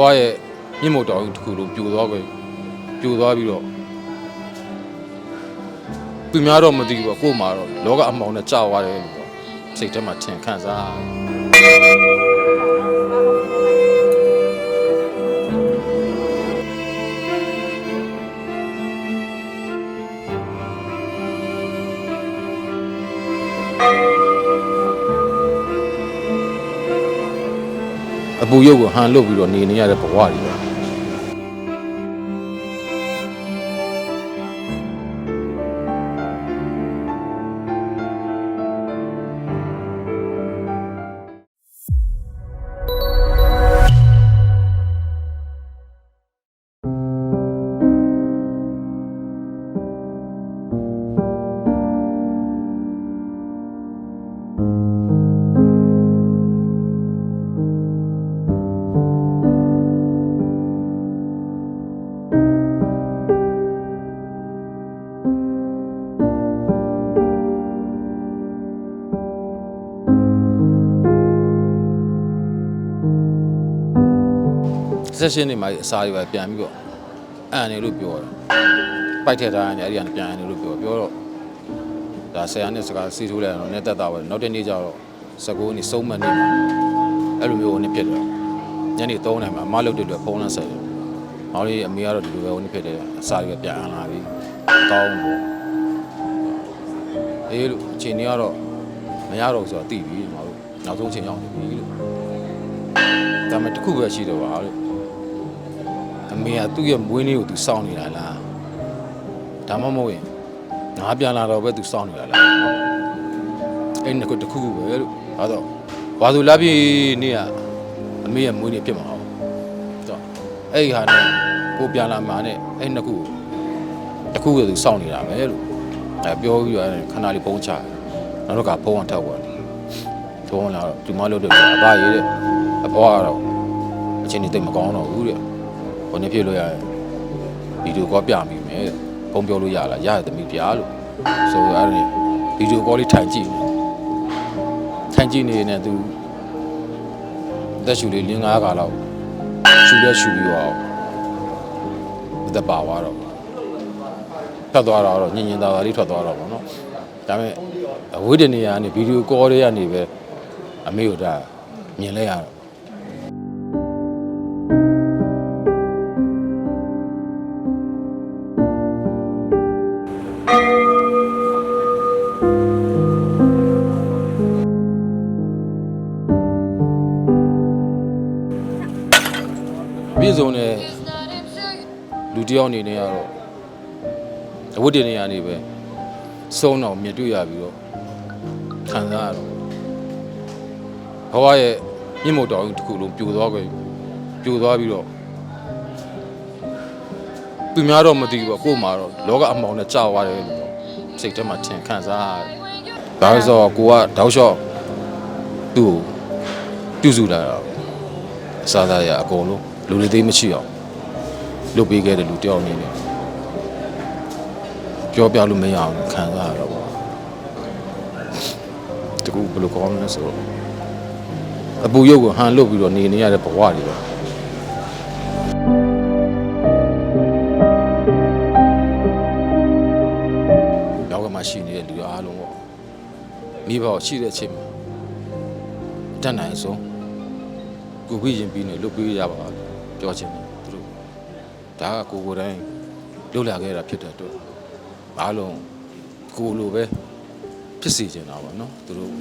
ဝရဲ့မြင့်မို့တောင်ကြီးတစ်ခုလုံးပြိုသွားပဲပြိုသွားပြီးတော့သူများတော့မသိဘူးပေါ့ကို့မှာတော့လောကအမောင်နဲ့ကြာသွားတယ်လို့ပေါ့စိတ်ထဲမှာထင်ခံစားရတယ် အပူရုပ်ကိုဟန်လွတ်ပြီးတော့နေနေရတဲ့ဘဝတွေပဲ ဆက်ရှင်နေမှာအစာတွေပဲပြန်ပြီးတော့အန်နေလို့ပြောတယ်ပိုက်ထက်ထားရင်အဲ့ဒီကနေပြန်အန်နေလို့ပြောပြောတော့ဒါဆရာနဲ့စကားစီးထိုးလိုက်တော့နဲ့တက်တာပဲနောက်တစ်နေ့ကျတော့စကူနေစုံမနေမှာအဲ့လိုမျိုးဟိုနေ့ဖြစ်တယ်ညနေ3နိုင်မှာအမလုပ်တဲ့အတွက်ဖုန်းနဲ့ဆက်တယ်မောင်လေးအမေကတော့ဒီလိုပဲဟိုနေ့ဖြစ်တယ်အစာတွေပဲပြန်အန်လာပြီကောင်းပေါ့အေးလို့အချိန်ကြီးကတော့မရတော့ဘူးဆိုတော့သိပြီမောင်တို့နောက်ဆုံးအချိန်ရောက်နေပြီလို့ဒါပေမဲ့တစ်ခုပဲရှိတော့ပါလို့ အမေကသူ့ရဲ့မွေးနေ့ကိုသူစောင့်နေတာလားဒါမှမဟုတ်ရင်ငါပြန်လာတော့ပဲသူစောင့်နေတာလားအဲ့ဒီတစ်ခုတစ်ခုပဲလို့ဒါတော့ဘာလို့လာပြီနေ့ကအမေရဲ့မွေးနေ့ဖြစ်မှာဟုတ်တော့အဲ့ဒီဟာနဲ့ကိုပြန်လာမှာနဲ့အဲ့ဒီနှစ်ခုတစ်ခုကိုသူစောင့်နေတာပဲလို့အဲပြောပြီးတော့ခဏလေးပုံချတယ်နောက်တော့ကဖုန်းကထောက်သွားတယ်ဖုန်းလာတော့ဒီမလို့တော့အဘရေးတဲ့အဘောကတော့အချိန်ကြီးတိတ်မကောင်းတော့ဘူးတဲ့ ဘယ်နှဖြစ်လို့ရရင်ဗီဒီယိုကောပြမိမယ်တဲ့ဖုန်းပြောလို့ရလားရတယ်သမီးပြလို့ဆိုတော့အဲ့ဒါဗီဒီယိုကောလေးထိုင်ကြည့်နေထိုင်ကြည့်နေနေသူအသက်ရှူလေးလင်း၅ခါလောက်ရှူလဲရှူပြီးတော့အသက်ပါသွားတော့ထွက်သွားတော့ညင်ညင်သာသာလေးထွက်သွားတော့ဗောနော်ဒါပေမဲ့အဝိဒနေရကနေဗီဒီယိုကောတွေကနေပဲအမေတို့ဒါမြင်လဲရတော့ ပြည့်စုံတဲ့လူတစ်ယောက်အနေနဲ့ကတော့အဝတ်တင်နေရနေပဲစုံတော့မြင်တွေ့ရပြီးတော့ခံစားရတော့ဘဝရဲ့မြင့်မို့တောင်ကြီးတစ်ခုလုံးပြိုသွားခဲ့ပြိုသွားပြီးတော့သူများတော့မသိဘူးပေါ့ကို့မှာတော့လောကအမောင်နဲ့ကြာသွားတယ်လို့ပေါ့စိတ်ထဲမှာထင်ခံစားရတယ်။ဒါဆိုတော့ကိုကတောက်လျှော့သူ့ကိုပြုစုလာတာပေါ့အစားသားရအကုန်လုံး လူတွေသေးမရှိအောင်လုပ်ပေးခဲ့တဲ့လူတယောက်အနေနဲ့ပြောပြလို့မရအောင်ခံစားရတော့ပေါ့တကူဘယ်လိုကောင်းလဲဆိုတော့အပူရုပ်ကိုဟန်လွတ်ပြီးတော့နေနေရတဲ့ဘဝတွေပဲနောက်ကမှရှိနေတဲ့လူတွေအားလုံးပေါ့မိဘကိုရှိတဲ့အချိန်မှာတတ်နိုင်ဆုံးကိုပြီးရင်ပြီးနေလုတ်ပေးရပါ ပြောချင်တယ်သူတို့ဒါကကိုကိုယ်တိုင်လှုပ်လာခဲ့တာဖြစ်တဲ့အတွက်အားလုံးကိုလိုပဲဖြစ်စီချင်တာပါနော်သူတို့